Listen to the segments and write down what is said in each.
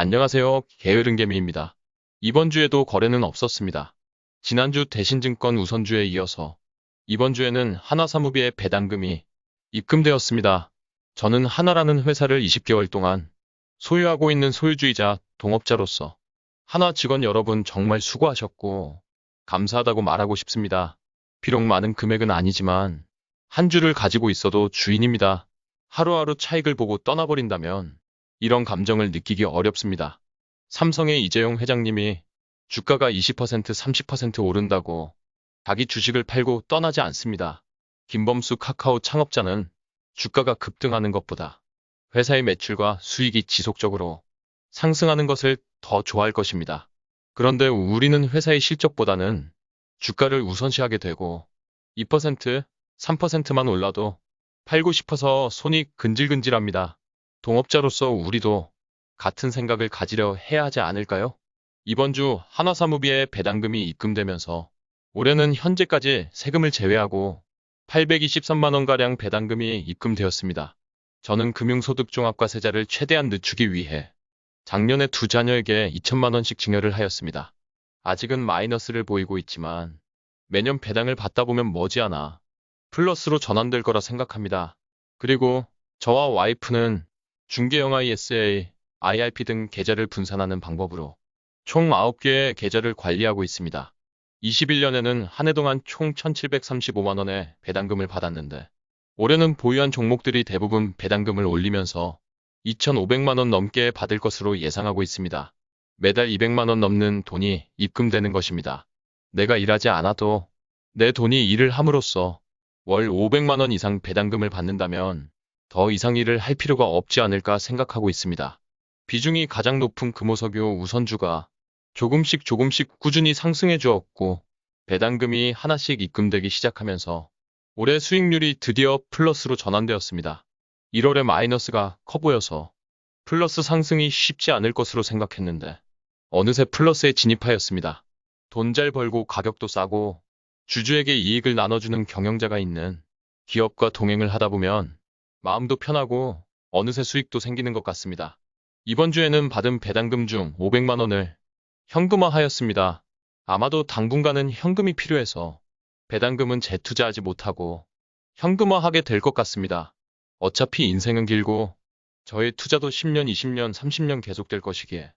안녕하세요. 게으른개미입니다. 이번 주에도 거래는 없었습니다. 지난주 대신증권 우선주에 이어서 이번 주에는 하나사무비의 배당금이 입금되었습니다. 저는 하나라는 회사를 20개월 동안 소유하고 있는 소유주이자 동업자로서 하나 직원 여러분 정말 수고하셨고 감사하다고 말하고 싶습니다. 비록 많은 금액은 아니지만 한 주를 가지고 있어도 주인입니다. 하루하루 차익을 보고 떠나버린다면 이런 감정을 느끼기 어렵습니다. 삼성의 이재용 회장님이 주가가 20% 30% 오른다고 자기 주식을 팔고 떠나지 않습니다. 김범수 카카오 창업자는 주가가 급등하는 것보다 회사의 매출과 수익이 지속적으로 상승하는 것을 더 좋아할 것입니다. 그런데 우리는 회사의 실적보다는 주가를 우선시하게 되고 2%, 3%만 올라도 팔고 싶어서 손이 근질근질합니다. 동업자로서 우리도 같은 생각을 가지려 해야 하지 않을까요? 이번 주 한화사무비의 배당금이 입금되면서 올해는 현재까지 세금을 제외하고 823만원가량 배당금이 입금되었습니다. 저는 금융소득종합과세자를 최대한 늦추기 위해 작년에 두 자녀에게 2천만원씩 증여를 하였습니다. 아직은 마이너스를 보이고 있지만 매년 배당을 받다 보면 머지않아 플러스로 전환될 거라 생각합니다. 그리고 저와 와이프는 중개영화 ESA, IRP 등 계좌를 분산하는 방법으로 총 9개의 계좌를 관리하고 있습니다. 21년에는 한 해 동안 총 1,735만원의 배당금을 받았는데 올해는 보유한 종목들이 대부분 배당금을 올리면서 2,500만원 넘게 받을 것으로 예상하고 있습니다. 매달 200만원 넘는 돈이 입금되는 것입니다. 내가 일하지 않아도 내 돈이 일을 함으로써 월 500만원 이상 배당금을 받는다면 더 이상 일을 할 필요가 없지 않을까 생각하고 있습니다. 비중이 가장 높은 금호석유 우선주가 조금씩 조금씩 꾸준히 상승해 주었고 배당금이 하나씩 입금되기 시작하면서 올해 수익률이 드디어 플러스로 전환되었습니다. 1월에 마이너스가 커 보여서 플러스 상승이 쉽지 않을 것으로 생각했는데 어느새 플러스에 진입하였습니다. 돈 잘 벌고 가격도 싸고 주주에게 이익을 나눠주는 경영자가 있는 기업과 동행을 하다 보면 마음도 편하고 어느새 수익도 생기는 것 같습니다. 이번 주에는 받은 배당금 중 500만 원을 현금화하였습니다. 아마도 당분간은 현금이 필요해서 배당금은 재투자하지 못하고 현금화하게 될 것 같습니다. 어차피 인생은 길고 저의 투자도 10년, 20년, 30년 계속될 것이기에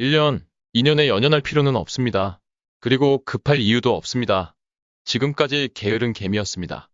1년, 2년에 연연할 필요는 없습니다. 그리고 급할 이유도 없습니다. 지금까지 게으른 개미였습니다.